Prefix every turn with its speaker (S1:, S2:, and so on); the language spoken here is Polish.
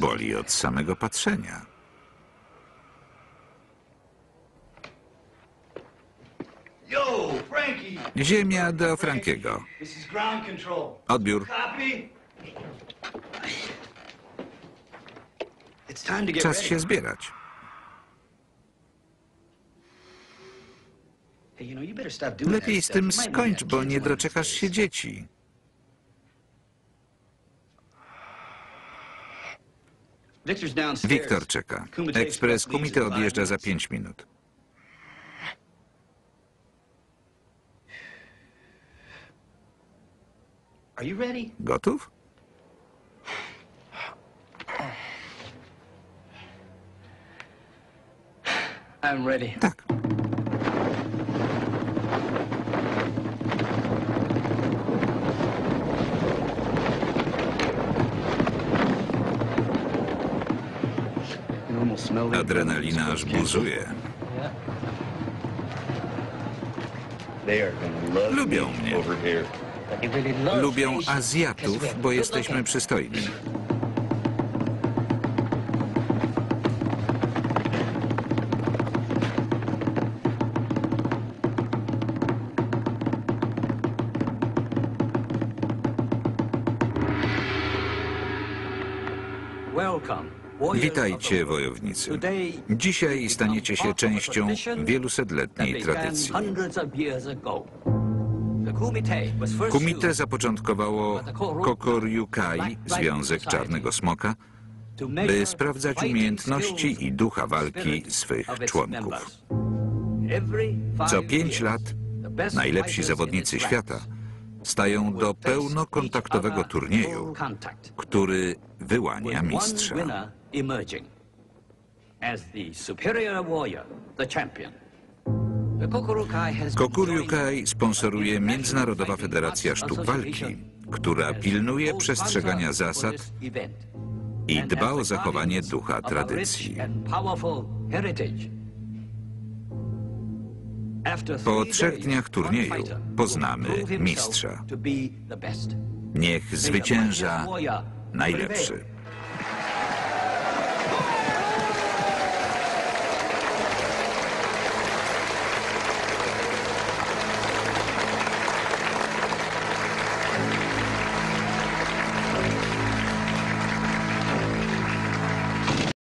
S1: Boli od samego patrzenia. Ziemia do Frankiego. Odbiór. Czas się zbierać. Lepiej z tym skończ, bo nie doczekasz się dzieci. Wiktor czeka. Ekspres Kumite odjeżdża za pięć minut. Gotów?
S2: I'm ready.
S1: Tak. Adrenalina aż buzuje. Lubią mnie. Lubią Azjatów, bo jesteśmy przystojni. Witajcie, wojownicy. Dzisiaj staniecie się częścią wielusetletniej tradycji. Kumite zapoczątkowało Kokoryukai, Związek Czarnego Smoka, by sprawdzać umiejętności i ducha walki swych członków. Co pięć lat najlepsi zawodnicy świata stają do pełnokontaktowego turnieju, który wyłania mistrza. Kokuryukai sponsoruje Międzynarodowa Federacja Sztuk Walki, która pilnuje przestrzegania zasad i dba o zachowanie ducha tradycji. Po trzech dniach turnieju poznamy mistrza. Niech zwycięża najlepszy.